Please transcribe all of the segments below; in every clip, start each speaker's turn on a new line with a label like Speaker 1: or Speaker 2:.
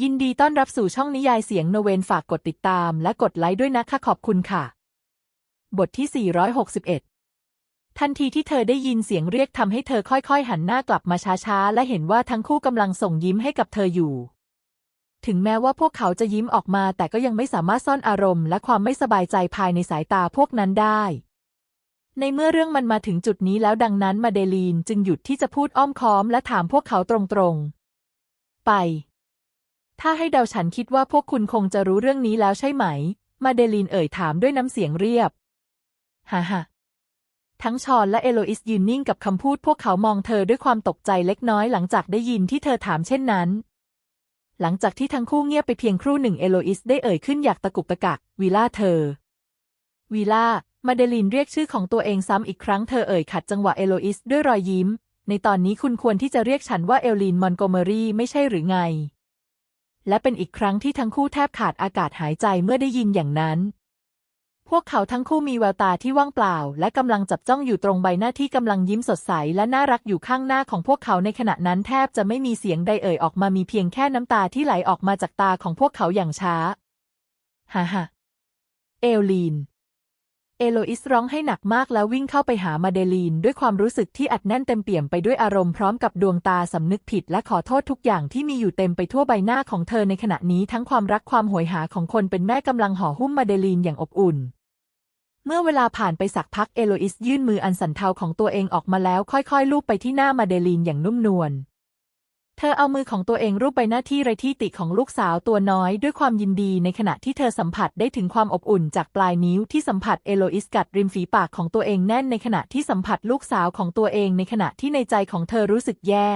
Speaker 1: ยินดีต้อนรับสู่ช่องนิยายเสียงโนเวนฝากกดติดตามและกดไลค์ด้วยนะคะขอบคุณค่ะ บทที่ 461 ทันทีที่เธอได้ยินเสียงเรียกทำให้เธอค่อยๆ หันหน้ากลับมาช้าๆ และเห็นว่าทั้งคู่กำลังส่งยิ้มให้กับเธออยู่ ถึงแม้ว่าพวกเขาจะยิ้มออกมาแต่ก็ยังไม่สามารถซ่อนอารมณ์และความไม่สบายใจภายในสายตาพวกนั้นได้ ในเมื่อเรื่องมันมาถึงจุดนี้แล้วดังนั้นมาเดลีนจึงหยุดที่จะพูดอ้อมค้อมและถามพวกเขาตรงๆ ไป ถ้าให้เดาฉันคิดว่าพวกคุณคงจะรู้เรื่องนี้แล้วใช่ไหม มาเดลีนเอ่ยถามด้วยน้ำเสียงเรียบ ฮ่าฮ่าทั้งชอนและเอโลอิสยืนนิ่งกับคำพูดพวกเขามองเธอด้วยความตกใจเล็กน้อยหลังจากได้ยินที่เธอถามเช่นนั้น หลังจากที่ทั้งคู่เงียบไปเพียงครู่หนึ่งเอโลอิสได้เอ่ยขึ้นอยากตะกุกตะกักวีล่าเธอวีล่า มาเดลินเรียกชื่อของตัวเองซ้ำอีกครั้งเธอเอ่ยขัดจังหวะเอโลอิสด้วยรอยยิ้ม ในตอนนี้คุณควรที่จะเรียกฉันว่าเอลลีนมอนโกเมอรี่ไม่ใช่หรือไง และเป็นอีกครั้งที่ทั้งคู่แทบขาดอากาศหายใจเมื่อได้ยินอย่างนั้น พวกเขาทั้งคู่มีแววตาที่ว่างเปล่า และกำลังจับจ้องอยู่ตรงใบหน้าที่กำลังยิ้มสดใสและน่ารักอยู่ข้างหน้าของพวกเขาในขณะนั้นแทบจะไม่มีเสียงใดเอ่ยออกมามีเพียงแค่น้ำตาที่ไหลออกมาจากตาของพวกเขาอย่างช้า ฮ่าฮ่าเอลลีน เอโลอิสร้องให้หนักมากแล้ววิ่งเข้าไปหามาเดลีน ด้วยความรู้สึกที่อัดแน่นเต็มเปี่ยมไปด้วยอารมณ์พร้อมกับดวงตาสำนึกผิดและขอโทษทุกอย่างที่มีอยู่เต็มไปทั่วใบหน้าของเธอในขณะนี้ทั้งความรักความโหยหาของคนเป็นแม่กำลังห่อหุ้มมาเดลีนอย่างอบอุ่น เมื่อเวลาผ่านไปสักพักเอโลอิสยื่นมืออันสันเทาของตัวเองออกมาแล้วค่อยๆลูบไปที่หน้ามาเดลีนอย่างนุ่มนวล ธอเอามือของตัวเองรูปไปหน้าที่ไรที่ติของลูกสาวตัวน้อยด้วยความยินดีในขณะที่เธอสัมผัสได้ถึงความอบอุ่นจากปลายนิ้วที่สัมผัสเอโลอิสกัดริมฝีปากของตัวเองแน่นในขณะที่สัมผัสลูกสาวของตัวเองในขณะที่ในใจของเธอรู้สึกแย่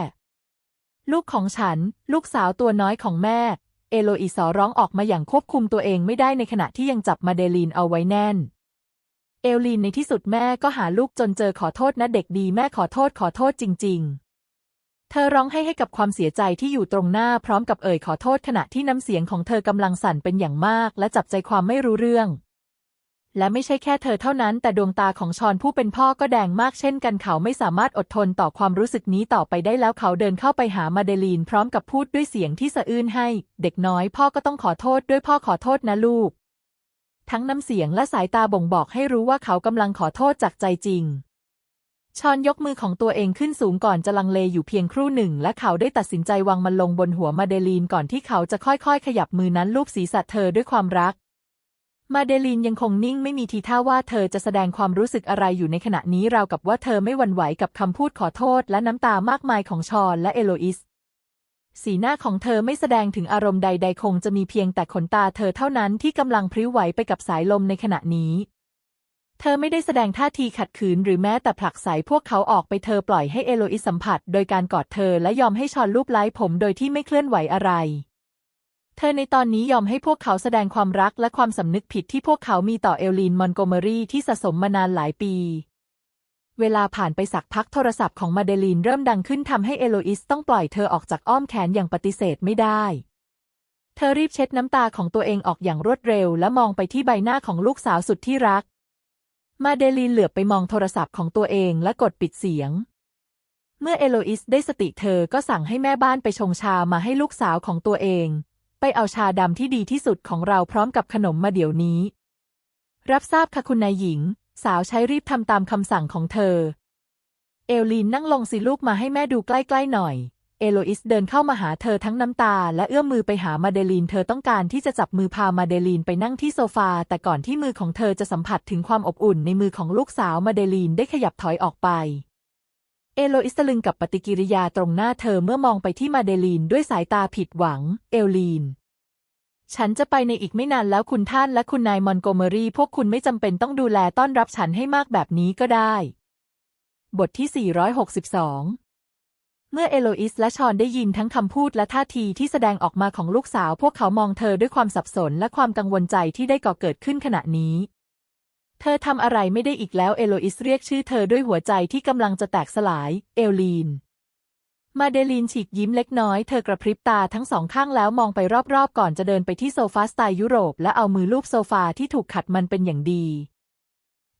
Speaker 1: ลูกของฉัน ลูกสาวตัวน้อยของแม่ เอโลอิสร้องออกมาอย่างควบคุมตัวเองไม่ได้ในขณะที่ยังจับมาเดลีนเอาไว้แน่นเอลลีนในที่สุดแม่ก็หาลูกจนเจอขอโทษนะเด็กดีแม่ขอโทษขอโทษจริง ๆ ธอร้องให้ให้กับความเสียใจที่อยู่ตรงหน้าพร้อมกับเอ่ยขอโทษขณะที่น้ำเสียงของเธอกำลังสั่นเป็นอย่างมาก และจับใจความไม่รู้เรื่อง และไม่ใช่แค่เธอเท่านั้น แต่ดวงตาของชอนผู้เป็นพ่อก็แดงมากเช่นกันเขาไม่สามารถอดทนต่อความรู้สึกนี้ต่อไปได้แล้วเขาเดินเข้าไปหามาเดลีนพร้อมกับพูดด้วยเสียงที่สะอื้นให้ เด็กน้อยพ่อก็ต้องขอโทษด้วยพ่อขอโทษนะลูก ทั้งน้ำเสียงและสายตาบ่งบอกให้รู้ว่าเขากำลังขอโทษจากใจจริง ชอนยกมือของตัวเองขึ้นสูงก่อนจะลังเลอยู่เพียงครู่หนึ่ง และเขาได้ตัดสินใจวางมันลงบนหัวมาเดลีนก่อนที่เขาจะค่อยๆ ขยับมือนั้นลูบศีรษะเธอด้วยความรัก มาเดลีนยังคงนิ่งไม่มีทีท่าว่าเธอจะแสดงความรู้สึกอะไรอยู่ในขณะนี้ราวกับว่าเธอไม่หวั่นไหวกับคำพูดขอโทษและน้ำตามากมายของชอนและเอโลอิสสีหน้าของเธอไม่แสดงถึงอารมณ์ใดๆคงจะมีเพียงแต่ขนตาเธอเท่านั้นที่กำลังพริ้วไหวไปกับสายลมในขณะนี้ เธอไม่ได้แสดงท่าทีขัดขืนหรือแม้แต่ผลักไสพวกเขาออกไปเธอปล่อยให้เอโลอิสสัมผัส โดยการกอดเธอและยอมให้ชอนลูบไล้ผมโดยที่ไม่เคลื่อนไหวอะไร เธอในตอนนี้ยอมให้พวกเขาแสดงความรักและความสำนึกผิดที่พวกเขามีต่อเอลลีนมอนโกเมอรี่ที่สะสมมานานหลายปี เวลาผ่านไปสักพักโทรศัพท์ของมาเดลีนเริ่มดังขึ้นทำให้เอโลอิสต้องปล่อยเธอออกจากอ้อมแขนอย่างปฏิเสธไม่ได้เธอรีบเช็ดน้ำตาของตัวเองออกอย่างรวดเร็วและมองไปที่ใบหน้าของลูกสาวสุดที่รัก มาเดลีนเหลือบไปมองโทรศัพท์ของตัวเองและกดปิดเสียง เมื่อเอโลอิสได้สติเธอก็สั่งให้แม่บ้านไปชงชามาให้ลูกสาวของตัวเอง ไปเอาชาดำที่ดีที่สุดของเราพร้อมกับขนมมาเดี๋ยวนี้ รับทราบค่ะคุณนายหญิง สาวใช้รีบทำตามคำสั่งของเธอ เอลลีนนั่งลงสิลูกมาให้แม่ดูใกล้ๆหน่อย เอโลอิสเดินเข้ามาหาเธอทั้งน้ำตา และเอื้อมมือไปหามาเดลีน เธอต้องการที่จะจับมือพามาเดลีนไปนั่งที่โซฟา แต่ก่อนที่มือของเธอจะสัมผัสถึงความอบอุ่นในมือของลูกสาวมาเดลีนได้ขยับถอยออกไป เอโลอิสตะลึงกับปฏิกิริยาตรงหน้าเธอเมื่อมองไปที่มาเดลีนด้วยสายตาผิดหวัง เอลลีน ฉันจะไปในอีกไม่นานแล้วคุณท่านและคุณนายมอนโกเมอรี่พวกคุณไม่จำเป็นต้องดูแลต้อนรับฉันให้มากแบบนี้ก็ได้ บทที่ 462 เมื่อเอโลอิสและชอนได้ยินทั้งคำพูดและท่าทีที่แสดงออกมาของลูกสาว พวกเขามองเธอด้วยความสับสนและความกังวลใจที่ได้ก่อเกิดขึ้นขณะนี้ เธอทำอะไรไม่ได้อีกแล้วเอโลอิสเรียกชื่อเธอด้วยหัวใจที่กำลังจะแตกสลาย เอลลีน มาเดลีนฉีกยิ้มเล็กน้อย เธอกระพริบตาทั้งสองข้างแล้วมองไปรอบๆ ก่อนจะเดินไปที่โซฟาสไตล์ยุโรป และเอามือลูบโซฟาที่ถูกขัดมันเป็นอย่างดี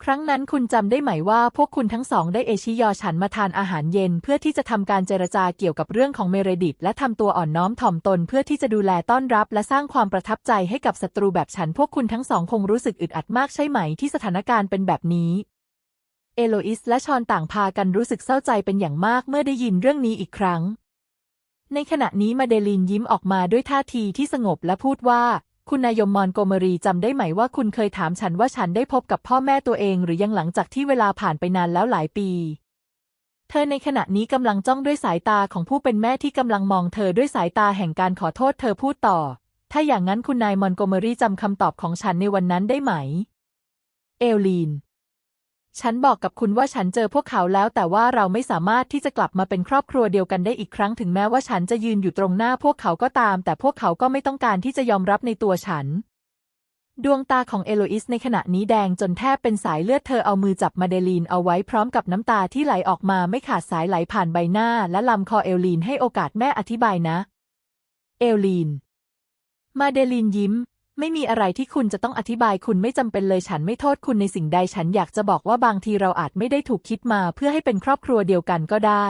Speaker 1: ครั้งนั้นคุณจำได้ไหมว่าพวกคุณทั้งสองได้เอชิยอฉันมาทานอาหารเย็น เพื่อที่จะทำการเจรจาเกี่ยวกับเรื่องของเมเรดิตและทำตัวอ่อนน้อมถ่อมตน เพื่อที่จะดูแลต้อนรับและสร้างความประทับใจให้กับศัตรูแบบฉัน พวกคุณทั้งสองคงรู้สึกอึดอัดมากใช่ไหมที่สถานการณ์เป็นแบบนี้ เอโลอิสและชอนต่างพากันรู้สึกเศร้าใจเป็นอย่างมากเมื่อได้ยินเรื่องนี้อีกครั้ง ในขณะนี้มาเดลินยิ้มออกมาด้วยท่าทีที่สงบและพูดว่า คุณนายมมอนโกเมรีจำได้ไหมว่าคุณเคยถามฉันว่าฉันได้พบกับพ่อแม่ตัวเองหรือยังหลังจากที่เวลาผ่านไปนานแล้วหลายปี เธอในขณะนี้กำลังจ้องด้วยสายตาของผู้เป็นแม่ที่กำลังมองเธอด้วยสายตาแห่งการขอโทษเธอพูดต่อ ถ้าอย่างนั้นคุณนายมอนโกเมรีจำคำตอบของฉันในวันนั้นได้ไหม เอลลีน ฉันบอกกับคุณว่าฉันเจอพวกเขาแล้วแต่ว่าเราไม่สามารถที่จะกลับมาเป็นครอบครัวเดียวกันได้อีกครั้งถึงแม้ว่าฉันจะยืนอยู่ตรงหน้าพวกเขาก็ตาม แต่พวกเขาก็ไม่ต้องการที่จะยอมรับในตัวฉัน ดวงตาของเอโลอิสในขณะนี้แดงจนแทบเป็นสายเลือดเธอเอามือจับมาเดลีนเอาไว้พร้อมกับน้ำตาที่ไหลออกมาไม่ขาดสายไหลผ่านใบหน้า และลำคอเอลลีนให้โอกาสแม่อธิบายนะ เอลลีน มาเดลีนยิ้ม ไม่มีอะไรที่คุณจะต้องอธิบายคุณไม่จำเป็นเลยฉันไม่โทษคุณในสิ่งใดฉันอยากจะบอกว่าบางทีเราอาจไม่ได้ถูกคิดมาเพื่อให้เป็นครอบครัวเดียวกันก็ได้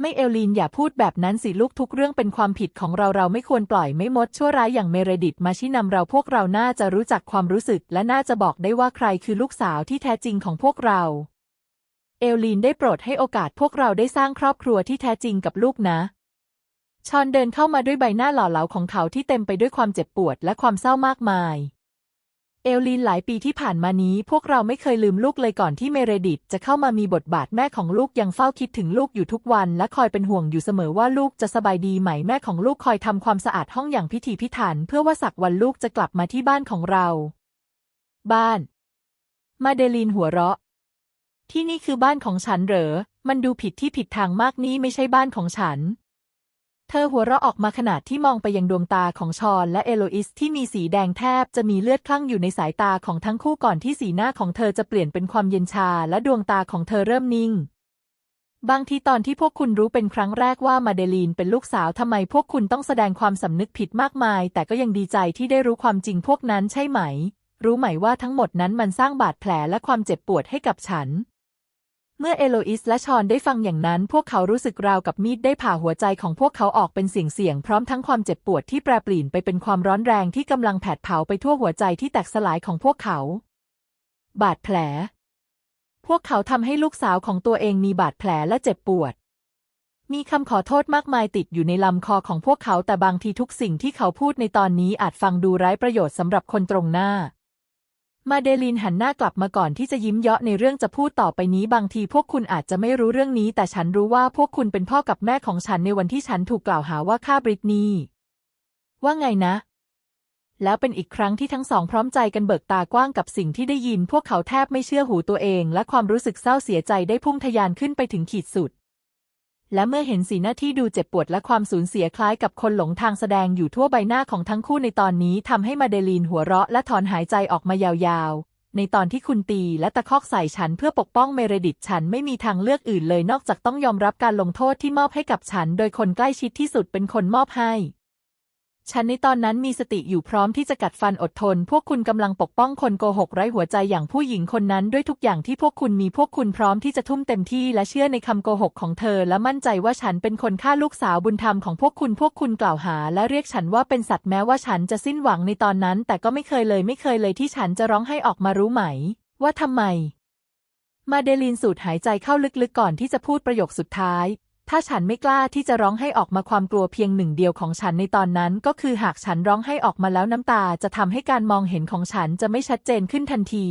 Speaker 1: ไม่เอลลีนอย่าพูดแบบนั้นสิลูกทุกเรื่องเป็นความผิดของเราเราไม่ควรปล่อยไม่มดชั่วร้ายอย่างเมเรดิตมาชี้นำเราพวกเราน่าจะรู้จักความรู้สึก และน่าจะบอกได้ว่าใครคือลูกสาวที่แท้จริงของพวกเราเอลลีนได้โปรดให้โอกาสพวกเราได้สร้างครอบครัวที่แท้จริงกับลูกนะ ชอนเดินเข้ามาด้วยใบหน้าหล่อเหลาของเขาที่เต็มไปด้วยความเจ็บปวดและความเศร้ามากมาย เอลลีนหลายปีที่ผ่านมานี้ พวกเราไม่เคยลืมลูกเลยก่อนที่เมเรดิตจะเข้ามามีบทบาทแม่ของลูกยังเฝ้าคิดถึงลูกอยู่ทุกวัน และคอยเป็นห่วงอยู่เสมอว่าลูกจะสบายดีไหมแม่ของลูกคอยทำความสะอาดห้องอย่างพิถีพิถัน เพื่อว่าสักวันลูกจะกลับมาที่บ้านของเรา บ้าน มาเดลีนหัวเราะ ที่นี่คือบ้านของฉันเหรอ มันดูผิดที่ผิดทางมากนี่ไม่ใช่บ้านของฉัน เธอหัวเราะออกมาขณะที่มองไปยังดวงตาของชอนและเอโลอิสที่มีสีแดงแทบจะมีเลือดคลั่งอยู่ในสายตาของทั้งคู่ก่อนที่สีหน้าของเธอจะเปลี่ยนเป็นความเย็นชาและดวงตาของเธอเริ่มนิ่ง บางทีตอนที่พวกคุณรู้เป็นครั้งแรกว่ามาเดลีนเป็นลูกสาวทำไมพวกคุณต้องแสดงความสำนึกผิดมากมาย แต่ก็ยังดีใจที่ได้รู้ความจริงพวกนั้นใช่ไหม รู้ไหมว่าทั้งหมดนั้นมันสร้างบาดแผลและความเจ็บปวดให้กับฉัน เมื่อเอโลอิสและชอนได้ฟังอย่างนั้น พวกเขารู้สึกราวกับมีดได้ผ่าหัวใจของพวกเขาออกเป็นเสียงๆพร้อมทั้งความเจ็บปวดที่แปรปลี่นไปเป็นความร้อนแรงที่กำลังแผดเผาไปทั่วหัวใจที่แตกสลายของพวกเขา บาดแผล พวกเขาทำให้ลูกสาวของตัวเองมีบาดแผลและเจ็บปวด มีคำขอโทษมากมายติดอยู่ในลำคอของพวกเขาแต่บางทีทุกสิ่งที่เขาพูดในตอนนี้อาจฟังดูไร้ประโยชน์สำหรับคนตรงหน้า มาเดลินหันหน้ากลับมาก่อนที่จะยิ้มเยาะในเรื่องจะพูดต่อไปนี้บางทีพวกคุณอาจจะไม่รู้เรื่องนี้ แต่ฉันรู้ว่าพวกคุณเป็นพ่อกับแม่ของฉันในวันที่ฉันถูกกล่าวหาว่าฆ่าบริตนีว่าไงนะ แล้วเป็นอีกครั้งที่ทั้งสองพร้อมใจกันเบิกตากว้างกับสิ่งที่ได้ยิน พวกเขาแทบไม่เชื่อหูตัวเอง และความรู้สึกเศร้าเสียใจได้พุ่งทะยานขึ้นไปถึงขีดสุด และเมื่อเห็นสีหน้าที่ดูเจ็บปวดและความสูญเสียคล้ายกับคนหลงทางแสดงอยู่ทั่วใบหน้าของทั้งคู่ในตอนนี้ทำให้มาเดลีนหัวเราะและถอนหายใจออกมายาวๆ ในตอนที่คุณตีและตะคอกใส่ฉันเพื่อปกป้องเมเรดิตฉันไม่มีทางเลือกอื่นเลยนอกจากต้องยอมรับการลงโทษที่มอบให้กับฉัน โดยคนใกล้ชิดที่สุดเป็นคนมอบให้ ฉันในตอนนั้นมีสติอยู่พร้อมที่จะกัดฟันอดทน พวกคุณกำลังปกป้องคนโกหกไร้หัวใจอย่างผู้หญิงคนนั้นด้วยทุกอย่างที่พวกคุณมีพวกคุณพร้อมที่จะทุ่มเต็มที่และเชื่อในคำโกหกของเธอ และมั่นใจว่าฉันเป็นคนฆ่าลูกสาวบุญธรรมของพวกคุณพวกคุณกล่าวหา และเรียกฉันว่าเป็นสัตว์แม้ว่าฉันจะสิ้นหวังในตอนนั้น แต่ก็ไม่เคยเลยไม่เคยเลยที่ฉันจะร้องให้ออกมารู้ไหม ว่าทำไม มาเดลีนสูดหายใจเข้าลึกๆก่อนที่จะพูดประโยคสุดท้าย ถ้าฉันไม่กล้าที่จะร้องให้ออกมาความกลัวเพียงหนึ่งเดียวของฉันในตอนนั้น ก็คือหากฉันร้องให้ออกมาแล้วน้ำตาจะทำให้การมองเห็นของฉันจะไม่ชัดเจนขึ้นทันที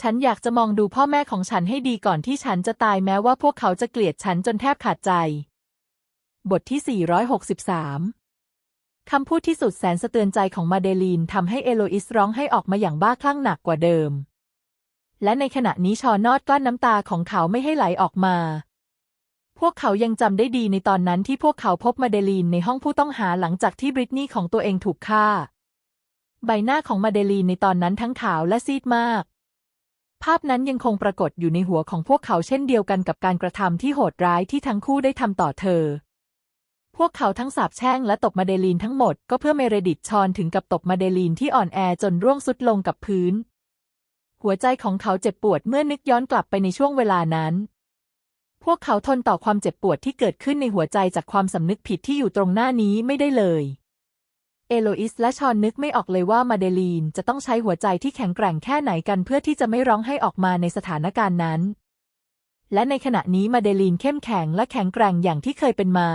Speaker 1: ฉันอยากจะมองดูพ่อแม่ของฉันให้ดีก่อนที่ฉันจะตายแม้ว่าพวกเขาจะเกลียดฉันจนแทบขาดใจ บทที่ 463 คำพูดที่สุดแสนสะเตือนใจของมาเดลีนทำให้เอโลอิสร้องให้ออกมาอย่างบ้าคลั่งหนักกว่าเดิม และในขณะนี้ชอนอดกลั้นน้ำตาของเขาไม่ให้ไหลออกมา พวกเขายังจำได้ดีในตอนนั้นที่พวกเขาพบมาเดลีนในห้องผู้ต้องหาหลังจากที่บริตนีของตัวเองถูกฆ่า ใบหน้าของมาเดลีนในตอนนั้นทั้งขาวและซีดมาก ภาพนั้นยังคงปรากฏอยู่ในหัวของพวกเขาเช่นเดียวกันกับการกระทำที่โหดร้ายที่ทั้งคู่ได้ทำต่อเธอ พวกเขาทั้งสาบแช่งและตบมาเดลีนทั้งหมดก็เพื่อเมเรดิตชอนถึงกับตบมาเดลีนที่อ่อนแอจนร่วงสุดลงกับพื้น หัวใจของเขาเจ็บปวดเมื่อนึกย้อนกลับไปในช่วงเวลานั้น วกเขาทนต่อความเจ็บปวดที่เกิดขึ้นในหัวใจจากความสำนึกผิดที่อยู่ตรงหน้านี้ไม่ได้เลย เอโลอิสและชอนนึกไม่ออกเลยว่ามาเดลีนจะต้องใช้หัวใจที่แข็งแกร่งแค่ไหนกันเพื่อที่จะไม่ร้องให้ออกมาในสถานการณ์นั้น และในขณะนี้มาเดลีนเข้มแข็งและแข็งแกร่งอย่างที่เคยเป็นมา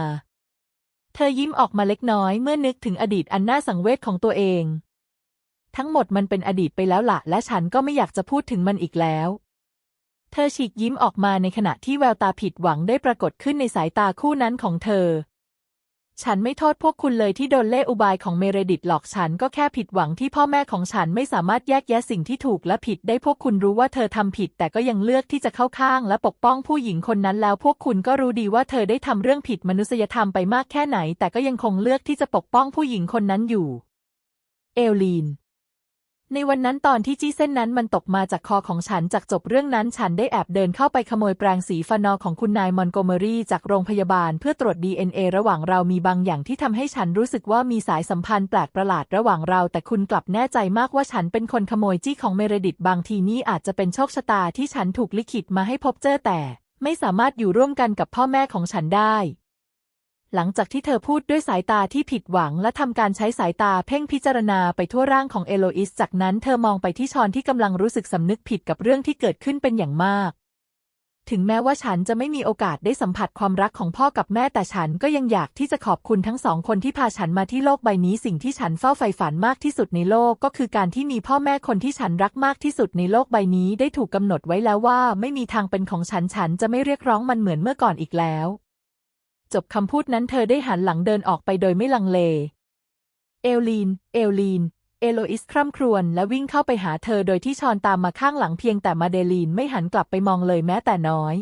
Speaker 1: เธอยิ้มออกมาเล็กน้อยเมื่อนึกถึงอดีตอันน่าสังเวชของตัวเอง ทั้งหมดมันเป็นอดีตไปแล้วละและฉันก็ไม่อยากจะพูดถึงมันอีกแล้ว เธอฉีกยิ้มออกมาในขณะที่แววตาผิดหวังได้ปรากฏขึ้นในสายตาคู่นั้นของเธอ ฉันไม่โทษพวกคุณเลยที่โดนเล่อุบายของเมเรดิตหลอกฉันก็แค่ผิดหวังที่พ่อแม่ของฉันไม่สามารถแยกแยะสิ่งที่ถูกและผิดได้พวกคุณรู้ว่าเธอทำผิด แต่ก็ยังเลือกที่จะเข้าข้าง และปกป้องผู้หญิงคนนั้นแล้วพวกคุณก็รู้ดีว่าเธอได้ทำเรื่องผิดมนุษยธรรมไปมากแค่ไหน แต่ก็ยังคงเลือกที่จะปกป้องผู้หญิงคนนั้นอยู่ เอลลีน ในวันนั้นตอนที่จี้เส้นนั้นมันตกมาจากคอของฉันจากจบเรื่องนั้นฉันได้แอบเดินเข้าไปขโมยแปรงสีฟานอลของคุณนายมอนโกเมอรี่จากโรงพยาบาลเพื่อตรวจ DNA ระหว่างเรามีบางอย่างที่ทำให้ฉันรู้สึกว่ามีสายสัมพันธ์แปลกประหลาดระหว่างเรา แต่คุณกลับแน่ใจมากว่าฉันเป็นคนขโมยจี้ของเมเรดิตบางทีนี่อาจจะเป็นโชคชะตาที่ฉันถูกลิขิตมาให้พบเจอแต่ ไม่สามารถอยู่ร่วมกันกับพ่อแม่ของฉันได้ หลังจากที่เธอพูดด้วยสายตาที่ผิดหวังและทำการใช้สายตาเพ่งพิจารณาไปทั่วร่างของเอโลอิส จากนั้นเธอมองไปที่ชอนที่กำลังรู้สึกสำนึกผิดกับเรื่องที่เกิดขึ้นเป็นอย่างมากถึงแม้ว่าฉันจะไม่มีโอกาสได้สัมผัสความรักของพ่อกับแม่แต่ฉันก็ยังอยากที่จะขอบคุณทั้งสองคนที่พาฉันมาที่โลกใบนี้สิ่งที่ฉันเฝ้าใฝ่ฝันมากที่สุดในโลกก็คือการที่มีพ่อแม่คนที่ฉันรักมากที่สุดในโลกใบนี้ได้ถูกกำหนดไว้แล้วว่าไม่มีทางเป็นของฉันฉันจะไม่เรียกร้องมันเหมือนเมื่อก่อนอีกแล้ว จบคำพูดนั้นเธอได้หันหลังเดินออกไปโดยไม่ลังเล เอลลีน เอลลีน เอโลอิสคร่ำครวญและวิ่งเข้าไปหาเธอโดยที่ชอนตามมาข้างหลังเพียงแต่มาเดลีนไม่หันกลับไปมองเลยแม้แต่น้อย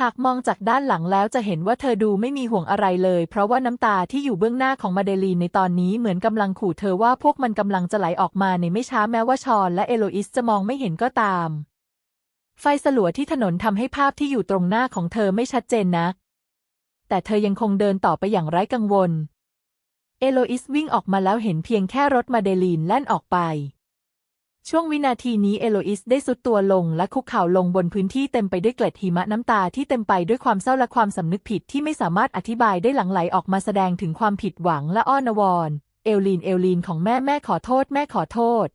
Speaker 1: หากมองจากด้านหลังแล้วจะเห็นว่าเธอดูไม่มีห่วงอะไรเลย เพราะว่าน้ำตาที่อยู่เบื้องหน้าของมาเดลีนในตอนนี้เหมือนกำลังขู่เธอว่าพวกมันกำลังจะไหลออกมาในไม่ช้าแม้ว่าชอนและเอโลอิสจะมองไม่เห็นก็ตามไฟสลัวที่ถนนทำให้ภาพที่อยู่ตรงหน้าของเธอไม่ชัดเจนนัก แต่เธอยังคงเดินต่อไปอย่างไร้กังวล เอโลอิสวิ่งออกมาแล้วเห็นเพียงแค่รถมาเดลีนแล่นออกไป ช่วงวินาทีนี้เอโลอิสได้สุดตัวลงและคุกเข่าลงบนพื้นที่เต็มไปด้วยเกล็ดหิมะน้ำตาที่เต็มไปด้วยความเศร้าและความสำนึกผิดที่ไม่สามารถอธิบายได้หลั่งไหลออกมาแสดงถึงความผิดหวังและอ้อนวอนเอลลีนเอลลีนของแม่แม่ขอโทษแม่ขอโทษ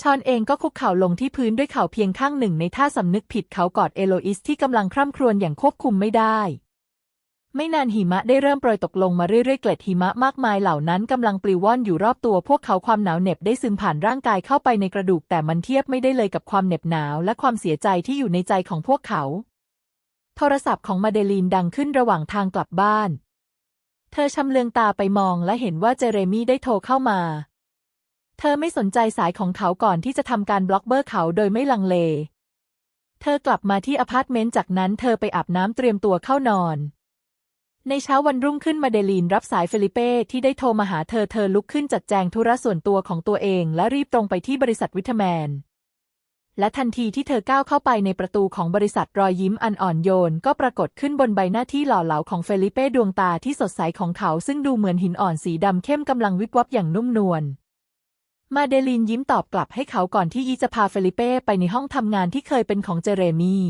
Speaker 1: ชอนเองก็คุกเข่าลงที่พื้นด้วยเข่าเพียงข้างหนึ่งในท่าสำนึกผิดเขากอดเอโลอิสที่กำลังคร่ำครวญอย่างควบคุมไม่ได้ ไม่นานหิมะได้เริ่มโปรยตกลงมาเรื่อยๆ เกล็ดหิมะมากมายเหล่านั้นกำลังปลิวว่อนอยู่รอบตัวพวกเขาความหนาวเหน็บได้ซึมผ่านร่างกายเข้าไปในกระดูกแต่มันเทียบไม่ได้เลยกับความเหน็บหนาวและความเสียใจที่อยู่ในใจของพวกเขา โทรศัพท์ของมาเดลีนดังขึ้นระหว่างทางกลับบ้าน เธอชำเลืองตาไปมองและเห็นว่าเจเรมี่ได้โทรเข้ามา เธอไม่สนใจสายของเขาก่อนที่จะทำการบล็อกเบอร์เขาโดยไม่ลังเล เธอกลับมาที่อพาร์ตเมนต์จากนั้นเธอไปอาบน้ำเตรียมตัวเข้านอน ในเช้าวันรุ่งขึ้นมาเดลีนรับสายเฟลิเป้ที่ได้โทรมาหาเธอเธอลุกขึ้นจัดแจงธุระส่วนตัวของตัวเอง และรีบตรงไปที่บริษัทวิทแมน และทันทีที่เธอก้าวเข้าไปในประตูของบริษัทรอยยิ้มอันอ่อนโยน ก็ปรากฏขึ้นบนใบหน้าที่หล่อเหลาของเฟลิเป้ดวงตาที่สดใสของเขาซึ่งดูเหมือนหินอ่อนสีดำเข้มกำลังวิบวับอย่างนุ่มนวลมาเดลีนยิ้มตอบกลับให้เขาก่อนที่ยีจะพาเฟลิเป้ไปในห้องทำงานที่เคยเป็นของเจเรมี่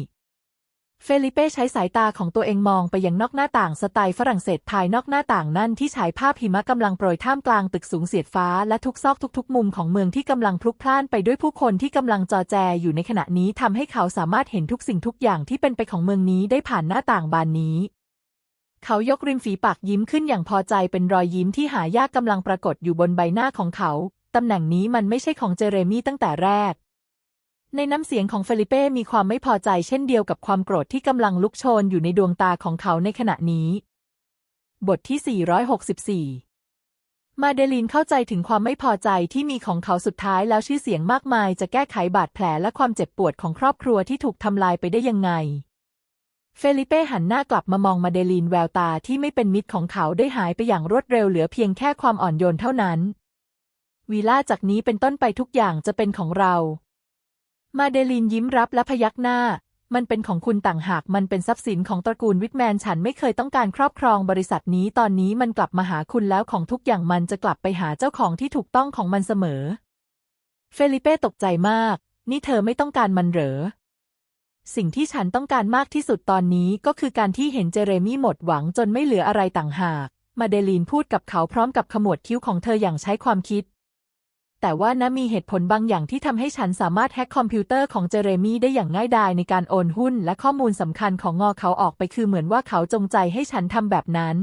Speaker 1: เฟลิเป้ใช้สายตาของตัวเองมองไปยังนอกหน้าต่างสไตล์ฝรั่งเศสภายนอกหน้าต่างนั่นที่ฉายภาพหิมะกำลังโปรยท่ามกลางตึกสูงเสียดฟ้าและทุกซอกทุกๆ มุมของเมืองที่กำลังพลุกพล่านไปด้วยผู้คนที่กำลังจอแจอยู่ในขณะนี้ทำให้เขาสามารถเห็นทุกสิ่งทุกอย่างที่เป็นไปของเมืองนี้ได้ผ่านหน้าต่างบานนี้ เขายกริมฝีปากยิ้มขึ้นอย่างพอใจเป็นรอยยิ้มที่หายากกำลังปรากฏอยู่บนใบหน้าของเขาตำแหน่งนี้มันไม่ใช่ของเจเรมี่ตั้งแต่แรก ในน้ำเสียงของเฟลิเป้มีความไม่พอใจเช่นเดียวกับความโกรธที่กำลังลุกโชนอยู่ในดวงตาของเขาในขณะนี้ บทที่ 464 มาเดลีนเข้าใจถึงความไม่พอใจที่มีของเขาสุดท้ายแล้วชื่อเสียงมากมายจะแก้ไขบาดแผลและความเจ็บปวดของครอบครัวที่ถูกทำลายไปได้ยังไง เฟลิเป้หันหน้ากลับมามองมาเดลีนแววตาที่ไม่เป็นมิตรของเขาได้หายไปอย่างรวดเร็วเหลือเพียงแค่ความอ่อนโยนเท่านั้น วีล่าจากนี้เป็นต้นไปทุกอย่างจะเป็นของเรา มาเดลีนยิ้มรับและพยักหน้า มันเป็นของคุณต่างหาก มันเป็นทรัพย์สินของตระกูลวิทแมน ฉันไม่เคยต้องการครอบครองบริษัทนี้ ตอนนี้มันกลับมาหาคุณแล้วของทุกอย่างมันจะกลับไปหาเจ้าของที่ถูกต้องของมันเสมอ เฟลิเป้ตกใจมาก นี่เธอไม่ต้องการมันเหรอ สิ่งที่ฉันต้องการมากที่สุดตอนนี้ก็คือการที่เห็นเจเรมี่หมดหวังจนไม่เหลืออะไรต่างหาก มาเดลีนพูดกับเขาพร้อมกับขมวดคิ้วของเธออย่างใช้ความคิด แต่ว่านะมีเหตุผลบางอย่างที่ทำให้ฉันสามารถแฮ็กคอมพิวเตอร์ของเจเรมี่ได้อย่างง่ายดายในการโอนหุ้น และข้อมูลสำคัญของงอเขาออกไปคือเหมือนว่าเขาจงใจให้ฉันทำแบบนั้น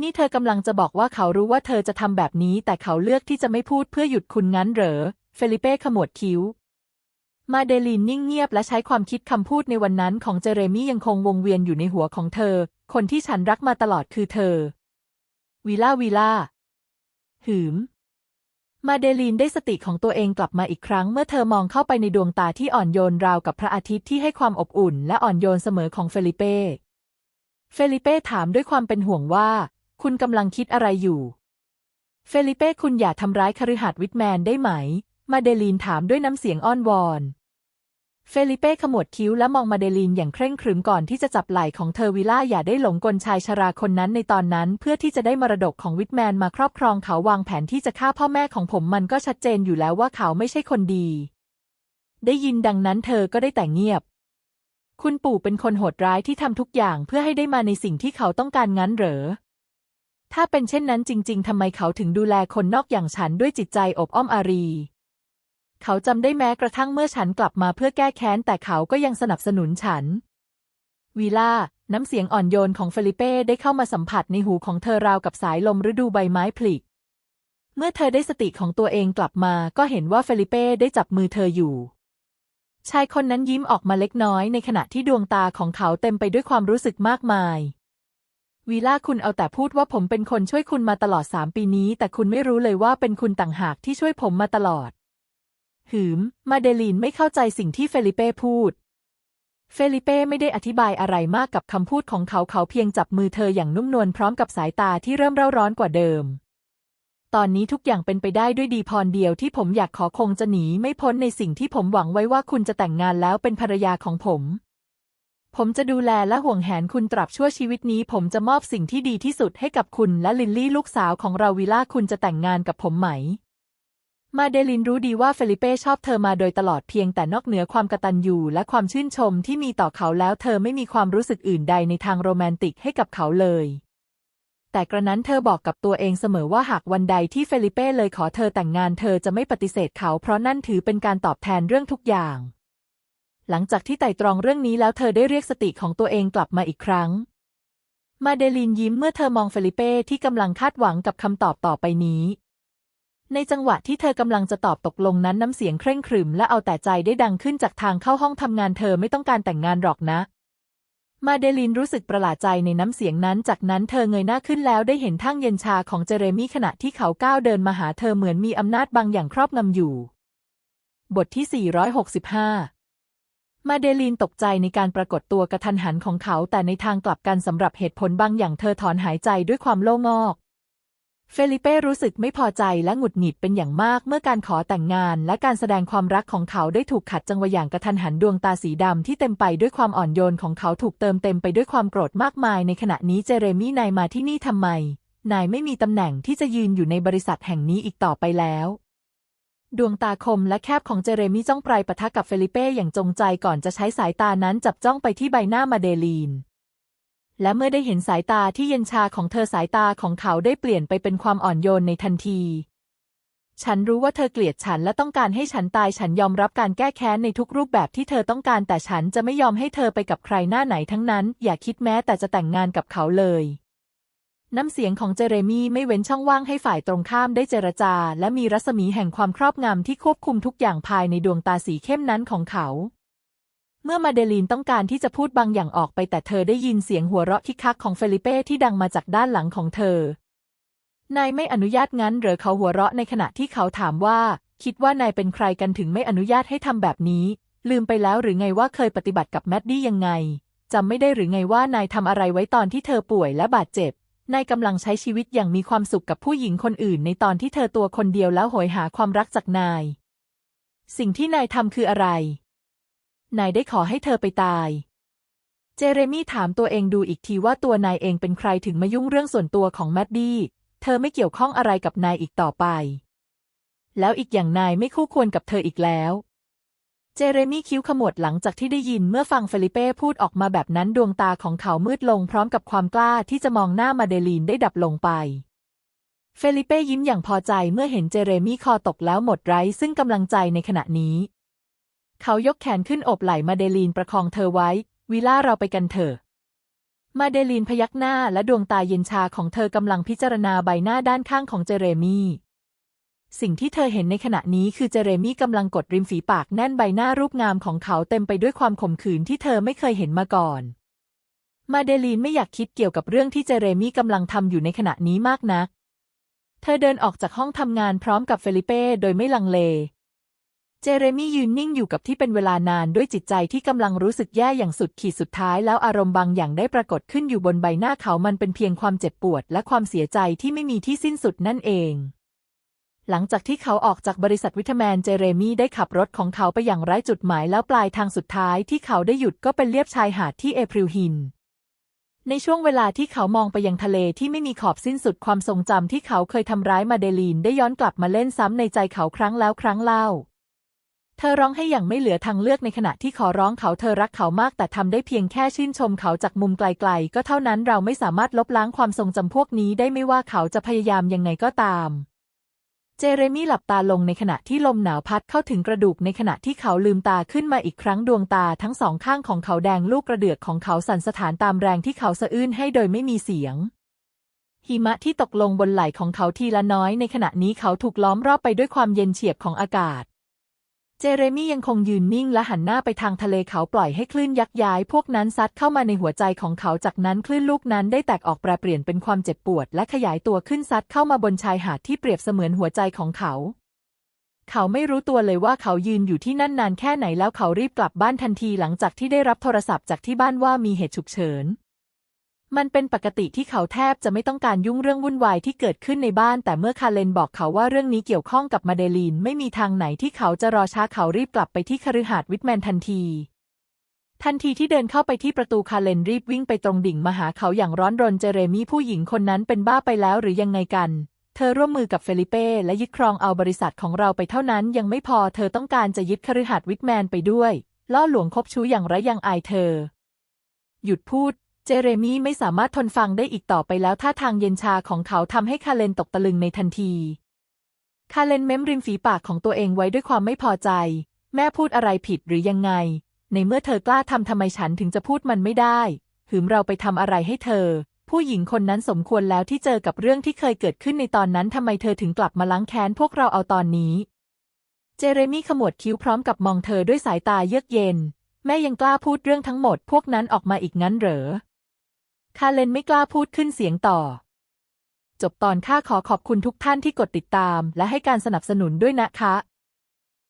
Speaker 1: นี่เธอกำลังจะบอกว่าเขารู้ว่าเธอจะทำแบบนี้ แต่เขาเลือกที่จะไม่พูดเพื่อหยุดคุณงั้นเหรอ เฟลิเป้ขมวดคิ้ว มาเดลีนนิ่งเงียบและใช้ความคิดคำพูดในวันนั้นของเจเรมี่ยังคงวงเวียนอยู่ในหัวของเธอ คนที่ฉันรักมาตลอดคือเธอวิล่าวิล่าหืม มาเดลีนได้สติของตัวเองกลับมาอีกครั้ง เมื่อเธอมองเข้าไปในดวงตาที่อ่อนโยนราวกับพระอาทิตย์ที่ให้ความอบอุ่นและอ่อนโยนเสมอของเฟลิเป้ เฟลิเป้ถามด้วยความเป็นห่วงว่า คุณกำลังคิดอะไรอยู่ เฟลิเป้คุณอย่าทำร้ายคฤหัสถ์วิทแมนได้ไหม มาเดลีนถามด้วยน้ำเสียงอ้อนวอน เฟลิเป้ขมวดคิ้วและมองมาเดลีนอย่างเคร่งครึมก่อนที่จะจับไหล่ของเธอวิล่าอย่าได้หลงกลชายชราคนนั้นในตอนนั้น เพื่อที่จะได้มรดกของวิทแมนมาครอบครองเขาวางแผนที่จะฆ่าพ่อแม่ของผมมันก็ชัดเจนอยู่แล้วว่าเขาไม่ใช่คนดี ได้ยินดังนั้นเธอก็ได้แต่เงียบ คุณปู่เป็นคนโหดร้ายที่ทำทุกอย่างเพื่อให้ได้มาในสิ่งที่เขาต้องการงั้นเหรอถ้าเป็นเช่นนั้นจริง ๆทำไมเขาถึงดูแลคนนอกอย่างฉันด้วยจิตใจอบอ้อมอารี เขาจำได้แม้กระทั่งเมื่อฉันกลับมาเพื่อแก้แค้น แต่เขาก็ยังสนับสนุนฉัน วีล่า น้ำเสียงอ่อนโยนของเฟลิเป้ได้เข้ามาสัมผัสในหูของเธอราวกับสายลมฤดูใบไม้ผลิเมื่อเธอได้สติของตัวเองกลับมา ก็เห็นว่าเฟลิเป้ได้จับมือเธออยู่ ชายคนนั้นยิ้มออกมาเล็กน้อยในขณะที่ดวงตาของเขาเต็มไปด้วยความรู้สึกมากมายวีล่าคุณเอาแต่พูดว่าผมเป็นคนช่วยคุณมาตลอดสามปีนี้ แต่คุณไม่รู้เลยว่าเป็นคุณต่างหากที่ช่วยผมมาตลอด หืม มาเดลีนไม่เข้าใจสิ่งที่เฟลิเป้พูด เฟลิเป้ไม่ได้อธิบายอะไรมากกับคำพูดของเขาเขาเพียงจับมือเธออย่างนุ่มนวลพร้อมกับสายตาที่เริ่มเร่าร้อนกว่าเดิม ตอนนี้ทุกอย่างเป็นไปได้ด้วยดีพรเดียวที่ผมอยากขอคงจะหนีไม่พ้นในสิ่งที่ผมหวังไว้ว่าคุณจะแต่งงานแล้วเป็นภรรยาของผม ผมจะดูแลและห่วงแหนคุณตราบชั่วชีวิตนี้ ผมจะมอบสิ่งที่ดีที่สุดให้กับคุณและลินลี่ลูกสาวของเราวิล่าคุณจะแต่งงานกับผมไหม มาเดลินรู้ดีว่าเฟลิเป้ชอบเธอมาโดยตลอดเพียงแต่นอกเหนือความกตัญญูและความชื่นชมที่มีต่อเขาแล้วเธอไม่มีความรู้สึกอื่นใดในทางโรแมนติกให้กับเขาเลย แต่กระนั้นเธอบอกกับตัวเองเสมอว่าหากวันใดที่เฟลิเป้เลยขอเธอแต่งงานเธอจะไม่ปฏิเสธเขาเพราะนั่นถือเป็นการตอบแทนเรื่องทุกอย่าง หลังจากที่ไต่ตรองเรื่องนี้แล้วเธอได้เรียกสติของตัวเองกลับมาอีกครั้ง มาเดลินยิ้มเมื่อเธอมองเฟลิเป้ที่กำลังคาดหวังกับคำตอบต่อไปนี้ ในจังหวะที่เธอกำลังจะตอบตกลงนั้นน้ำเสียงเคร่งครึมและเอาแต่ใจได้ดังขึ้นจากทางเข้าห้องทำงานเธอไม่ต้องการแต่งงานหรอกนะ มาเดลินรู้สึกประหลาดใจในน้ำเสียงนั้น จากนั้นเธอเงยหน้าขึ้นแล้วได้เห็นทั้งเย็นชาของเจเรมี่ขณะที่เขาก้าวเดินมาหาเธอเหมือนมีอำนาจบางอย่างครอบงำอยู่ บทที่ 465 มาเดลีนตกใจในการปรากฏตัวกระทันหันของเขา แต่ในทางกลับกันสำหรับเหตุผลบางอย่างเธอถอนหายใจด้วยความโล่งอก เฟลิเป้รู้สึกไม่พอใจและหงุดหงิดเป็นอย่างมากเมื่อการขอแต่งงานและการแสดงความรักของเขาได้ถูกขัดจังหวะอย่างกระทันหันดวงตาสีดำที่เต็มไปด้วยความอ่อนโยนของเขาถูกเติมเต็มไปด้วยความโกรธมากมายในขณะนี้เจเรมี่นายมาที่นี่ทำไม นายไม่มีตำแหน่งที่จะยืนอยู่ในบริษัทแห่งนี้อีกต่อไปแล้วดวงตาคมและแคบของเจเรมี่จ้องไปปะทะกับเฟลิเป้อย่างจงใจก่อนจะใช้สายตานั้นจับจ้องไปที่ใบหน้ามาเดลีน และเมื่อได้เห็นสายตาที่เย็นชาของเธอสายตาของเขาได้เปลี่ยนไปเป็นความอ่อนโยนในทันที ฉันรู้ว่าเธอเกลียดฉันและต้องการให้ฉันตายฉันยอมรับการแก้แค้นในทุกรูปแบบที่เธอต้องการแต่ฉันจะไม่ยอมให้เธอไปกับใครหน้าไหนทั้งนั้น อย่าคิดแม้แต่จะแต่งงานกับเขาเลย น้ำเสียงของเจเรมี่ไม่เว้นช่องว่างให้ฝ่ายตรงข้ามได้เจรจา และมีรัศมีแห่งความครอบงำที่ควบคุมทุกอย่างภายในดวงตาสีเข้มนั้นของเขา เมื่อมาเดลีนต้องการที่จะพูดบางอย่างออกไปแต่เธอได้ยินเสียงหัวเราะคิกคักของเฟลิเป้ที่ดังมาจากด้านหลังของเธอ นายไม่อนุญาตงั้นหรือเขาหัวเราะในขณะที่เขาถามว่า คิดว่านายเป็นใครกันถึงไม่อนุญาตให้ทำแบบนี้ ลืมไปแล้วหรือไงว่าเคยปฏิบัติกับแมดดี้ยังไงจำไม่ได้หรือไงว่านายทำอะไรไว้ตอนที่เธอป่วยและบาดเจ็บ นายกำลังใช้ชีวิตอย่างมีความสุขกับผู้หญิงคนอื่นในตอนที่เธอตัวคนเดียวแล้วโหยหาความรักจากนาย สิ่งที่นายทำคืออะไร นายได้ขอให้เธอไปตาย เจเรมี่ถามตัวเองดูอีกทีว่าตัวนายเองเป็นใครถึงมายุ่งเรื่องส่วนตัวของแมดดี้ เธอไม่เกี่ยวข้องอะไรกับนายอีกต่อไป แล้วอีกอย่างนายไม่คู่ควรกับเธออีกแล้ว เจเรมี่คิ้วขมวดหลังจากที่ได้ยินเมื่อฟังเฟลิเป้พูดออกมาแบบนั้นดวงตาของเขามืดลงพร้อมกับความกล้าที่จะมองหน้ามาเดลีนได้ดับลงไปเฟลิเป้ยิ้มอย่างพอใจเมื่อเห็นเจเรมี่คอตกแล้วหมดไร้ซึ่งกำลังใจในขณะนี้ เขายกแขนขึ้นอบไหล่มาเดลีนประคองเธอไว้ วิล่าเราไปกันเถอะมาเดลีนพยักหน้าและดวงตาเย็นชาของเธอกำลังพิจารณาใบหน้าด้านข้างของเจเรมี่สิ่งที่เธอเห็นในขณะนี้คือเจเรมี่กำลังกดริมฝีปากแน่นใบหน้ารูปงามของเขาเต็มไปด้วยความขมขื่นที่เธอไม่เคยเห็นมาก่อน มาเดลีนไม่อยากคิดเกี่ยวกับเรื่องที่เจเรมี่กำลังทำอยู่ในขณะนี้มากนัก เธอเดินออกจากห้องทำงานพร้อมกับเฟลิเป้โดยไม่ลังเล เจเรมี่ยืนนิ่งอยู่กับที่เป็นเวลานานด้วยจิตใจที่กำลังรู้สึกแย่อย่างสุดขีดสุดท้ายแล้วอารมณ์บางอย่างได้ปรากฏขึ้นอยู่บนใบหน้าเขามันเป็นเพียงความเจ็บปวดและความเสียใจที่ไม่มีที่สิ้นสุดนั่นเอง หลังจากที่เขาออกจากบริษัทวิทแมนเจเรมี่ได้ขับรถของเขาไปอย่างไร้จุดหมายแล้วปลายทางสุดท้ายที่เขาได้หยุดก็เป็นเลียบชายหาดที่เอพริลฮินในช่วงเวลาที่เขามองไปยังทะเลที่ไม่มีขอบสิ้นสุดความทรงจำที่เขาเคยทำร้ายมาเดลีนได้ย้อนกลับมาเล่นซ้ำในใจเขาครั้งแล้วครั้งเล่า เธอร้องให้อย่างไม่เหลือทางเลือกในขณะที่ขอร้องเขาเธอรักเขามากแต่ทำได้เพียงแค่ชื่นชมเขาจากมุมไกลๆ ก็เท่านั้นเราไม่สามารถลบล้างความทรงจำพวกนี้ได้ไม่ว่าเขาจะพยายามยังไงก็ตาม เจเรมี่หลับตาลงในขณะที่ลมหนาวพัดเข้าถึงกระดูกในขณะที่เขาลืมตาขึ้นมาอีกครั้งดวงตาทั้งสองข้างของเขาแดงลูกกระเดือกของเขาสั่นสถานตามแรงที่เขาสะอื้นให้โดยไม่มีเสียงหิมะที่ตกลงบนไหล่ของเขาทีละน้อยในขณะนี้เขาถูกล้อมรอบไปด้วยความเย็นเฉียบของอากาศ เจเรมี่ยังคงยืนนิ่งและหันหน้าไปทางทะเลเขาปล่อยให้คลื่นยักย้าย พวกนั้นซัดเข้ามาในหัวใจของเขาจากนั้นคลื่นลูกนั้นได้แตกออกแปรเปลี่ยนเป็นความเจ็บปวด และขยายตัวขึ้นซัดเข้ามาบนชายหาดที่เปรียบเสมือนหัวใจของเขา เขาไม่รู้ตัวเลยว่าเขายืนอยู่ที่นั่นนานแค่ไหนแล้วเขารีบกลับบ้านทันทีหลังจากที่ได้รับโทรศัพท์จากที่บ้านว่ามีเหตุฉุกเฉิน มันเป็นปกติที่เขาแทบจะไม่ต้องการยุ่งเรื่องวุ่นวายที่เกิดขึ้นในบ้าน แต่เมื่อคาเลนบอกเขาว่าเรื่องนี้เกี่ยวข้องกับมาเดลีน ไม่มีทางไหนที่เขาจะรอช้าเขารีบกลับไปที่คฤหาสน์วิทแมนทันที ทันทีที่เดินเข้าไปที่ประตูคาเลนรีบวิ่งไปตรงดิ่งมาหาเขาอย่างร้อนรนเจเรมี่ผู้หญิงคนนั้นเป็นบ้าไปแล้วหรือยังไงกัน เธอร่วมมือกับเฟลิเป้และยึดครองเอาบริษัทของเราไปเท่านั้น ยังไม่พอเธอต้องการจะยึดคฤหาสน์วิทแมนไปด้วยล่อหลวงคบชู้อย่างไรยังอายเธอ หยุดพูด เจเรมีไม่สามารถทนฟังได้อีกต่อไปแล้วท่าทางเย็นชาของเขาทำให้คาเลนตกตะลึงในทันที คาเลนเม้มริมฝีปากของตัวเองไว้ด้วยความไม่พอใจ แม่พูดอะไรผิดหรือยังไง ในเมื่อเธอกล้าทำทำไมฉันถึงจะพูดมันไม่ได้ หืมเราไปทำอะไรให้เธอ ผู้หญิงคนนั้นสมควรแล้วที่เจอกับเรื่องที่เคยเกิดขึ้นในตอนนั้นทำไมเธอถึงกลับมาล้างแค้นพวกเราเอาตอนนี้ เจเรมีขมวดคิ้วพร้อมกับมองเธอด้วยสายตาเยือกเย็น แม่ยังกล้าพูดเรื่องทั้งหมดพวกนั้นออกมาอีกงั้นเหรอ คาเลนไม่กล้าพูดขึ้นเสียงต่อ จบตอนข้าขอขอบคุณทุกท่านที่กดติดตาม และให้การสนับสนุนด้วยนะคะ